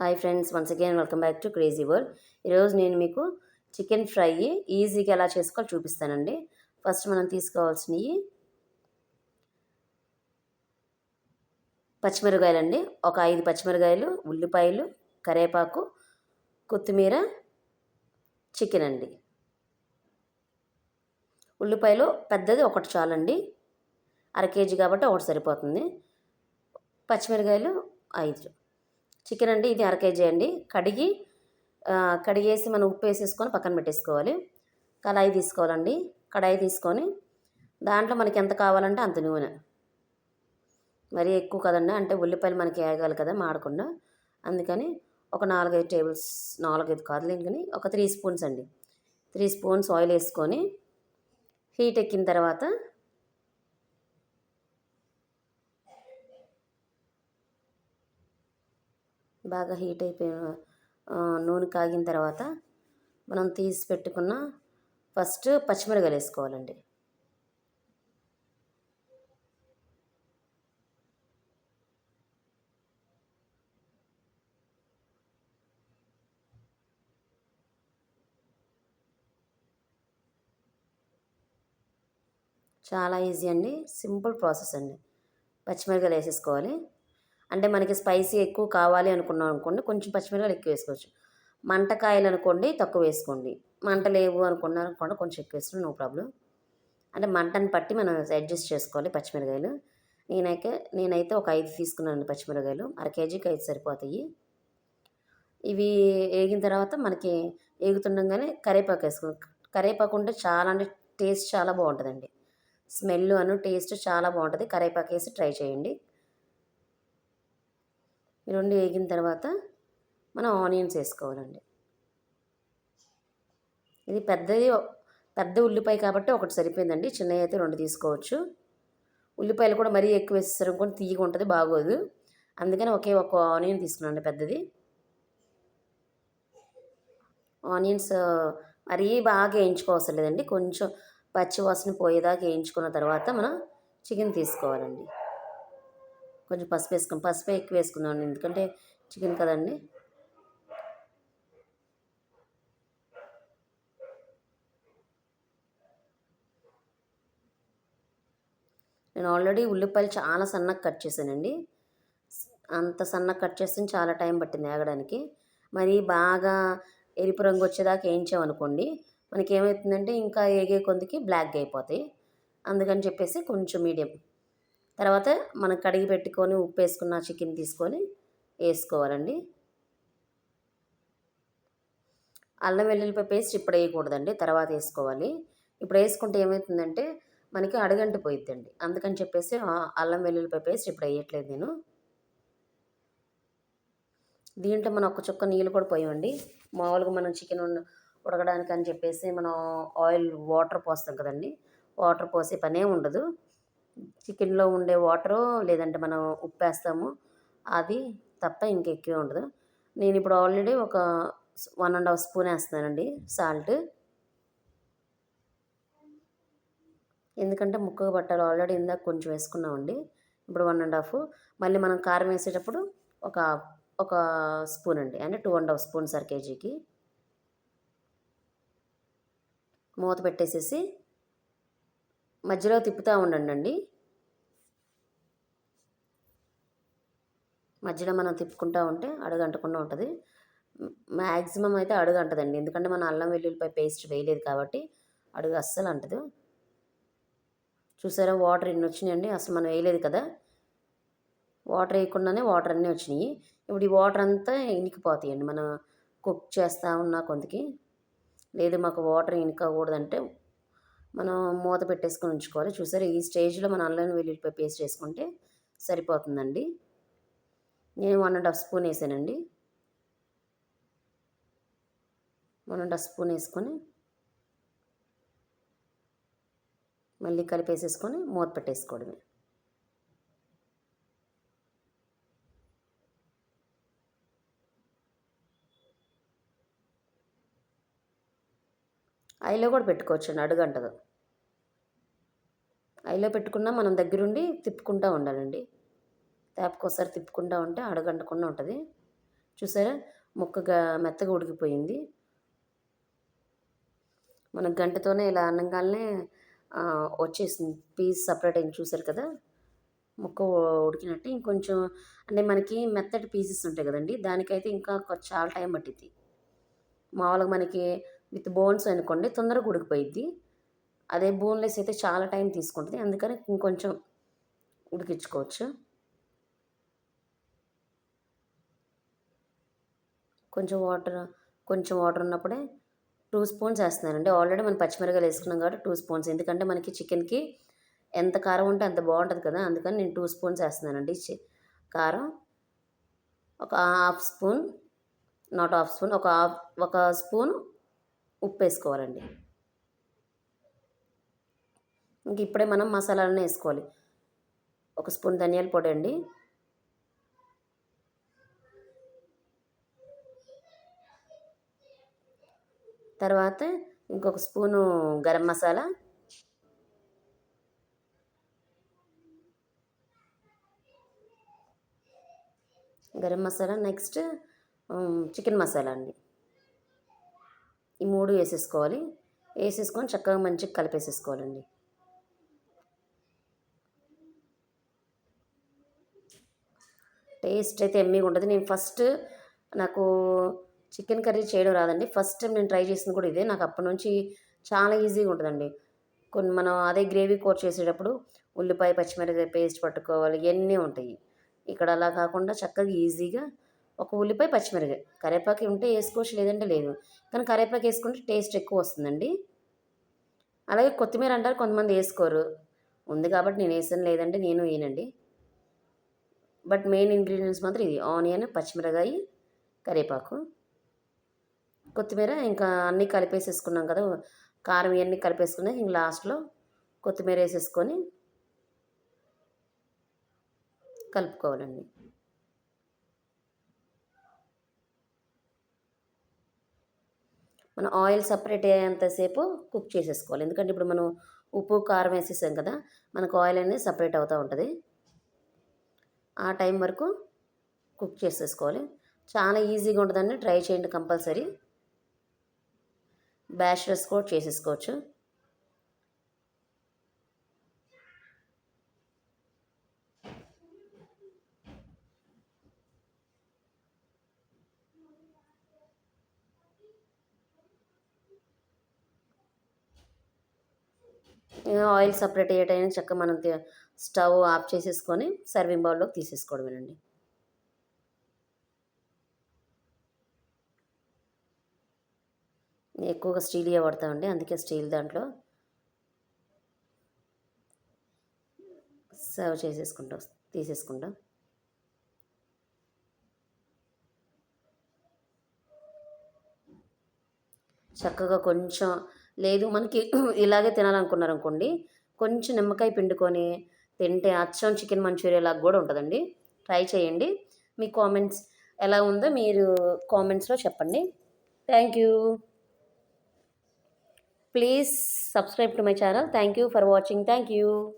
Hi friends once again welcome back to crazy world ఈరోజు నేను మీకు చికెన్ ఫ్రై ఈజీగా ఎలా చేసుకోవాలో చూపిస్తానండి. ఫస్ట్ మనం తీసుకోవాల్సినవి పచ్చిమిరకాయలండి ఒక ఐదు పచ్చిమిరకాయలు ఉల్లిపాయలు కరివేపాకు కొత్తిమీర చికెన్ అండి. ఉల్లిపాయలు పెద్దది ఒకటి చాలండి. అర కేజీ కాబట్టి ఒకటి సరిపోతుంది. పచ్చిమిరకాయలు ఐదు. చికెన్ అండి ఇది అర కేజీ అండి. కడిగి కడిగేసి మనం ఉప్పు వేసేసుకొని పక్కన పెట్టేసుకోవాలి. కడాయి తీసుకోవాలండి. కడాయి తీసుకొని దాంట్లో మనకి ఎంత కావాలంటే అంత నూనె. మరీ ఎక్కువ కదండి అంటే ఉల్లిపాయలు మనకి వేగాలి కదా మాడకుండా. అందుకని ఒక నాలుగైదు టేబుల్స్ నాలుగైదు కాదులే కానీ ఒక త్రీ స్పూన్స్ అండి. త్రీ స్పూన్స్ ఆయిల్ వేసుకొని హీట్ ఎక్కిన తర్వాత బాగా హీట్ అయిపోయిన నూనె కాగిన తర్వాత మనం తీసి పెట్టుకున్న ఫస్ట్ పచ్చిమిరకాయలు వేసుకోవాలండి. చాలా ఈజీ అండి సింపుల్ ప్రాసెస్ అండి. పచ్చిమిరకాయలు వేసేసుకోవాలి. అంటే మనకి స్పైసీ ఎక్కువ కావాలి అనుకున్నాం అనుకోండి కొంచెం పచ్చిమిరపకాయలు ఎక్కువ వేసుకోవచ్చు. మంటకాయలు అనుకోండి తక్కువ వేసుకోండి. మంట లేవు అనుకున్నాం అనుకోండి కొంచెం ఎక్కువ వేసుకోండి నో ప్రాబ్లం. అంటే మంటని బట్టి మనం అడ్జస్ట్ చేసుకోవాలి పచ్చిమిరకాయలు నేనైతే నేనైతే ఒక ఐదు తీసుకున్నాను పచ్చిమిరకాయలు అర కేజీకి ఐదు సరిపోతాయి. ఇవి వేగిన తర్వాత మనకి వేగుతుండగానే కరివేపాకు వేసుకున్నాం. కరేపాకు ఉంటే చాలా అంటే టేస్ట్ చాలా బాగుంటుందండి. స్మెల్ అను టేస్ట్ చాలా బాగుంటుంది. కరివేపాకు వేసి ట్రై చేయండి. ఈ రెండు వేగిన తర్వాత మనం ఆనియన్స్ వేసుకోవాలండి. ఇది పెద్దది పెద్ద ఉల్లిపాయ కాబట్టి ఒకటి సరిపోయిందండి. చిన్నవి అయితే రెండు తీసుకోవచ్చు. ఉల్లిపాయలు కూడా మరీ ఎక్కువ వేసేసరికి కూడా తీయగా ఉంటుంది బాగోదు. అందుకని ఒకే ఒక ఆనియన్ తీసుకున్నాను పెద్దది. ఆనియన్స్ మరీ బాగా వేయించుకోవసరం లేదండి. కొంచెం పచ్చి వాసన పోయేదాకా వేయించుకున్న తర్వాత మనం చికెన్ తీసుకోవాలండి. కొంచెం పసుపు వేసుకుని పసుపు ఎక్కువ వేసుకుందాం ఎందుకంటే చికెన్ కదండి. నేను ఆల్రెడీ ఉల్లిపాయలు చాలా సన్నగా కట్ చేశానండి. అంత సన్నగా కట్ చేస్తే చాలా టైం పట్టింది ఆగడానికి. మరి బాగా ఎరుపు రంగు వచ్చేదాకా వేయించామనుకోండి మనకి ఏమవుతుందంటే ఇంకా ఏగే కొందికి బ్లాక్గా అయిపోతాయి. అందుకని చెప్పేసి కొంచెం మీడియం తర్వాత మనం కడిగి పెట్టుకొని ఉప్పు వేసుకున్న చికెన్ తీసుకొని వేసుకోవాలండి. అల్లం వెల్లుల్లిపాయ పేస్ట్ ఇప్పుడు వేయకూడదండి తర్వాత వేసుకోవాలి. ఇప్పుడు వేసుకుంటే ఏమవుతుందంటే మనకి అడగంటి పోయిద్దండి. అందుకని చెప్పేసి అల్లం వెల్లుల్లిపాయ పేస్ట్ ఇప్పుడు వేయట్లేదు నేను. దీంట్లో మనం ఒక చుక్క నీళ్ళు కూడా పోయండి మామూలుగా మనం చికెన్ ఉడకడానికి అని చెప్పేసి మనం ఆయిల్ వాటర్ పోస్తాం కదండి. వాటర్ పోసే పనే ఉండదు. చికెన్లో ఉండే వాటరు లేదంటే మనం ఉప్పు వేస్తాము అది తప్ప ఇంకెక్కువ ఉండదు. నేను ఇప్పుడు ఆల్రెడీ ఒక వన్ అండ్ హాఫ్ స్పూన్ వేస్తున్నానండి సాల్ట్. ఎందుకంటే ముక్కగా పట్టాలి ఆల్రెడీ ఇందాక కొంచెం వేసుకున్నామండి. ఇప్పుడు వన్ అండ్ హాఫ్. మళ్ళీ మనం కారం వేసేటప్పుడు ఒక ఒక స్పూన్ అండి. అంటే two and half spoon sir కేజీకి. మూత పెట్టేసేసి మధ్యలో తిప్పుతూ ఉండండి మధ్యలో మనం తిప్పుకుంటూ ఉంటే అడుగంటకుండా ఉంటుంది. మ్యాక్సిమం అయితే అడుగు అంటదండి. ఎందుకంటే మన అల్లం వెల్లుల్లిపై పేస్ట్ వేయలేదు కాబట్టి అడుగు అస్సలు అంటదు. చూసారా వాటర్ ఎన్ని వచ్చినాయండి? అసలు మనం వేయలేదు కదా. వాటర్ వేయకుండానే వాటర్ అన్నీ వచ్చినాయి. ఇప్పుడు ఈ వాటర్ అంతా ఇనికిపోతాయండి. మనం కుక్ చేస్తూ ఉన్నా కొంతకి. లేదు మాకు వాటర్ ఇనుకకూడదంటే మనం మూత పెట్టేసుకొని ఉంచుకోవాలి. చూసారు? ఈ స్టేజ్లో మనం అల్లం వెల్లుల్లిపాయ పేస్ట్ వేసుకుంటే సరిపోతుందండి. నేను వన్ అండ్ హాఫ్ స్పూన్ వేసానండి. వన్ అండ్ హాఫ్ స్పూన్ వేసుకొని మళ్ళీ కలిపేసేసుకొని మూత పెట్టేసుకోవడమే. ఐలో కూడా పెట్టుకోవచ్చు అడుగంటదు. ఐలో పెట్టుకున్నా మనం దగ్గరుండి తిప్పుకుంటూ ఉండాలండి. తేపకోసారి తిప్పుకుంటూ ఉంటే అడగంటకుండా ఉంటుంది. చూసారా? ముక్కగా మెత్తగా ఉడికిపోయింది. మన గంటతోనే ఇలా అన్నంగానే వచ్చేసింది. పీస్ సపరేట్ అయింది చూసారు కదా? ముక్క ఉడికినట్టు. ఇంకొంచెం అంటే మనకి మెత్తటి పీసెస్ ఉంటాయి కదండి దానికైతే ఇంకా చాలా టైం పట్టింది మామూలుగా మనకి విత్ బోన్స్ అనుకోండి తొందరగా ఉడికిపోయిద్ది. అదే బోన్లెస్ అయితే చాలా టైం తీసుకుంటుంది. అందుకని ఇంకొంచెం ఉడికించుకోవచ్చు. కొంచెం వాటర్ కొంచెం వాటర్ ఉన్నప్పుడే టూ స్పూన్స్ వేస్తున్నానండి. ఆల్రెడీ మనం పచ్చిమిరకాయలు వేసుకున్నాం కాబట్టి టూ స్పూన్స్. ఎందుకంటే మనకి చికెన్కి ఎంత కారం ఉంటే అంత బాగుంటుంది కదా. అందుకని నేను టూ స్పూన్స్ వేస్తున్నానండి. కారం ఒక half spoon not half spoon ఒక హాఫ్ ఒక స్పూన్ ఉప్పు వేసుకోవాలండి ఇంక ఇప్పుడే మనం మసాలాలను వేసుకోవాలి. ఒక స్పూన్ ధనియాల పొడి అండి. తర్వాత ఇంకొక spoon garam masala. Garam masala next chicken masala అండి. ఈ మూడు వేసేసుకోవాలి. వేసేసుకొని చక్కగా మంచిగా కలిపేసేసుకోవాలండి. టేస్ట్ అయితే ఎమ్మీగా ఉంటుంది. నేను ఫస్ట్ నాకు చికెన్ కర్రీ చేయడం రాదండి. ఫస్ట్ టైం నేను ట్రై చేసింది కూడా ఇదే. నాకు అప్పటి నుంచి చాలా ఈజీగా ఉంటుందండి. కొన్ని మనం అదే గ్రేవీ కూర చేసేటప్పుడు ఉల్లిపాయ పచ్చిమిరపకాయ పేస్ట్ పట్టుకోవాలి. ఇవన్నీ ఉంటాయి. ఇక్కడ అలా కాకుండా చక్కగా ఈజీగా ఒక ఉల్లిపాయ పచ్చిమిరపకాయ. కరివేపాకు ఉంటే వేసుకోవచ్చు లేదంటే లేదు. కానీ కరివేపాకు వేసుకుంటే టేస్ట్ ఎక్కువ వస్తుందండి. అలాగే కొత్తిమీర అంటారు కొంతమంది వేసుకోరు. ఉంది కాబట్టి నేను వేసాను లేదంటే నేను వేయనండి. బట్ మెయిన్ ఇంగ్రీడియంట్స్ మాత్రం ఇది. ఆనియన్ పచ్చిమిరకాయ కరివేపాకు. కొత్తిమీర ఇంకా అన్నీ కలిపేసేసుకున్నాం కదా కారం ఇవన్నీ కలిపేసుకున్నాక ఇంక లాస్ట్లో కొత్తిమీర వేసేసుకొని కలుపుకోవాలండి. మనం ఆయిల్ సపరేట్ అయ్యేంతసేపు కుక్ చేసేసుకోవాలి. ఎందుకంటే ఇప్పుడు మనం ఉప్పు కారం వేసేసాం కదా మనకు ఆయిల్ అనేది సపరేట్ అవుతూ ఉంటుంది. ఆ టైం వరకు కుక్ చేసేసుకోవాలి. చాలా ఈజీగా ఉంటుందండి. ట్రై చేయండి కంపల్సరీ. బ్యాచిలర్స్ కూడా చేసేసుకోవచ్చు. ఆయిల్ సపరేట్ అయ్యేటైనా చక్కగా మనం స్టవ్ ఆఫ్ చేసేసుకొని సర్వింగ్ బౌల్లోకి తీసేసుకోవడమేనండి. ఎక్కువగా స్టీలియా వాడతామండి అందుకే స్టీల్ దాంట్లో సర్వ్ చేసేసుకుంటాం తీసేసుకుంటాం. చక్కగా కొంచెం లేదు. మనకి ఇలాగే తినాలనుకున్నారు అనుకోండి కొంచెం నిమ్మకాయ పిండుకొని తింటే అచ్చం చికెన్ మంచూరియా లాగా కూడా ఉంటుందండి. ట్రై చేయండి. మీ కామెంట్స్ ఎలా ఉందో మీరు కామెంట్స్లో చెప్పండి. Thank you. Please subscribe to my channel. Thank you for watching. Thank you.